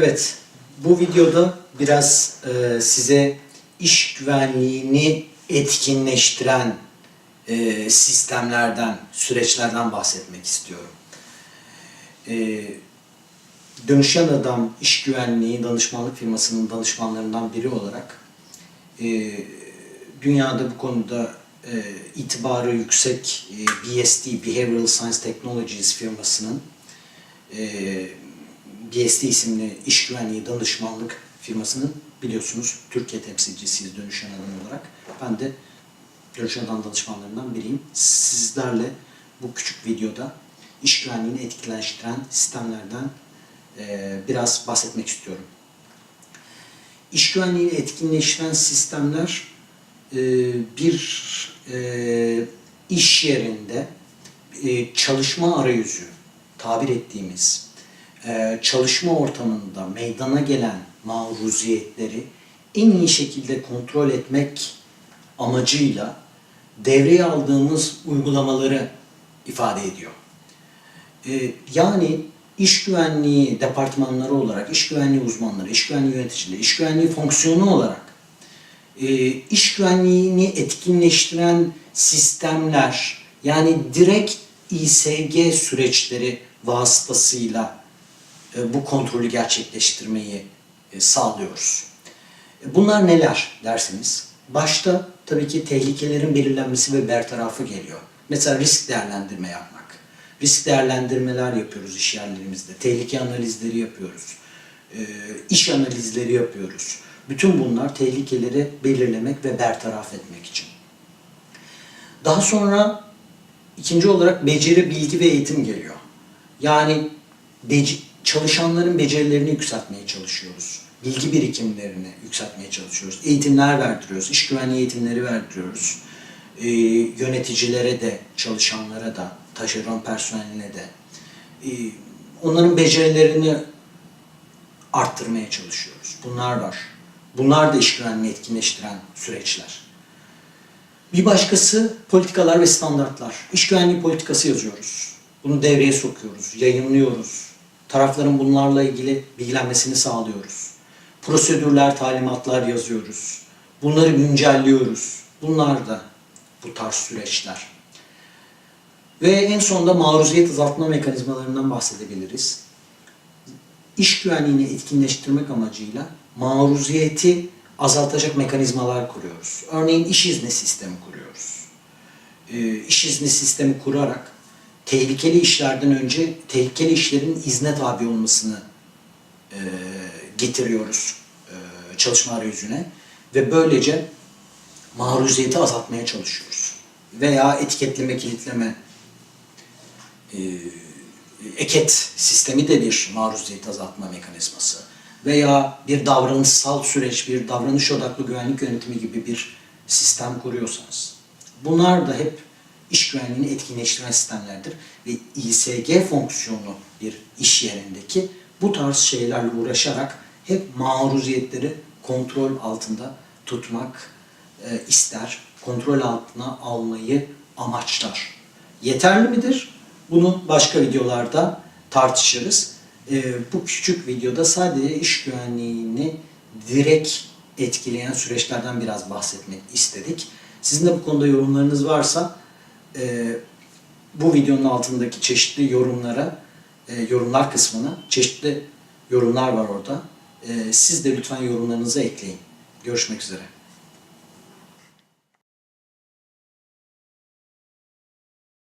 Evet, bu videoda biraz e, size iş güvenliğini etkinleştiren e, sistemlerden, süreçlerden bahsetmek istiyorum. E, Dönüşen Adam İş Güvenliği Danışmanlık firmasının danışmanlarından biri olarak e, dünyada bu konuda e, itibarı yüksek e, BST, Behavioral Science Technologies firmasının e, BST isimli iş güvenliği danışmanlık firmasının biliyorsunuz Türkiye temsilcisiyiz Dönüşen Adam olarak. Ben de Dönüşen Adam danışmanlarından biriyim. Sizlerle bu küçük videoda iş güvenliğini etkileştiren sistemlerden e, biraz bahsetmek istiyorum. İş güvenliğini etkinleştiren sistemler e, bir e, iş yerinde çalışma arayüzü tabir ettiğimiz e, çalışma ortamında meydana gelen maruziyetleri en iyi şekilde kontrol etmek amacıyla devreye aldığımız uygulamaları ifade ediyor. E, yani iş güvenliği departmanları olarak, iş güvenliği uzmanları, iş güvenliği yöneticileri, iş güvenliği fonksiyonu olarak e, iş güvenliğini etkinleştiren sistemler yani direkt İSG süreçleri vasıtasıyla bu kontrolü gerçekleştirmeyi e, sağlıyoruz. E, Bunlar neler derseniz, başta tabii ki tehlikelerin belirlenmesi ve bertarafı geliyor. Mesela risk değerlendirme yapmak. Risk değerlendirmeler yapıyoruz iş yerlerimizde. Tehlike analizleri yapıyoruz. E, iş analizleri yapıyoruz. Bütün bunlar tehlikeleri belirlemek ve bertaraf etmek için. Daha sonra ikinci olarak beceri, bilgi ve eğitim geliyor. Yani beci- çalışanların becerilerini yükseltmeye çalışıyoruz. Bilgi birikimlerini yükseltmeye çalışıyoruz. Eğitimler verdiriyoruz. iş güvenliği eğitimleri verdiriyoruz. Ee, yöneticilere de, çalışanlara da, taşeron personeline de. Ee, onların becerilerini arttırmaya çalışıyoruz. Bunlar var. Bunlar da iş güvenliğini etkinleştiren süreçler. Bir başkası politikalar ve standartlar. İş güvenliği politikası yazıyoruz. Bunu devreye sokuyoruz, yayınlıyoruz. Tarafların bunlarla ilgili bilgilenmesini sağlıyoruz. Prosedürler, talimatlar yazıyoruz. Bunları güncelliyoruz. Bunlar da bu tarz süreçler. Ve en sonunda maruziyet azaltma mekanizmalarından bahsedebiliriz. İş güvenliğini etkinleştirmek amacıyla maruziyeti azaltacak mekanizmalar kuruyoruz. Örneğin iş izni sistemi kuruyoruz. Ee, iş izni sistemi kurarak tehlikeli işlerden önce tehlikeli işlerin izne tabi olmasını e, getiriyoruz e, çalışma arayüzüne ve böylece maruziyeti azaltmaya çalışıyoruz. Veya etiketleme, kilitleme, e, eket sistemi de bir maruziyet azaltma mekanizması. Veya bir davranışsal süreç, bir davranış odaklı güvenlik yönetimi gibi bir sistem kuruyorsanız. Bunlar da hep iş güvenliğini etkinleştiren sistemlerdir. Ve İSG fonksiyonu bir iş yerindeki bu tarz şeylerle uğraşarak hep maruziyetleri kontrol altında tutmak e, ister. Kontrol altına almayı amaçlar. Yeterli midir? Bunu başka videolarda tartışırız. E, bu küçük videoda sadece iş güvenliğini direkt etkileyen süreçlerden biraz bahsetmek istedik. Sizin de bu konuda yorumlarınız varsa e, bu videonun altındaki çeşitli yorumlara, e, yorumlar kısmına çeşitli yorumlar var orada. E, siz de lütfen yorumlarınızı ekleyin. Görüşmek üzere.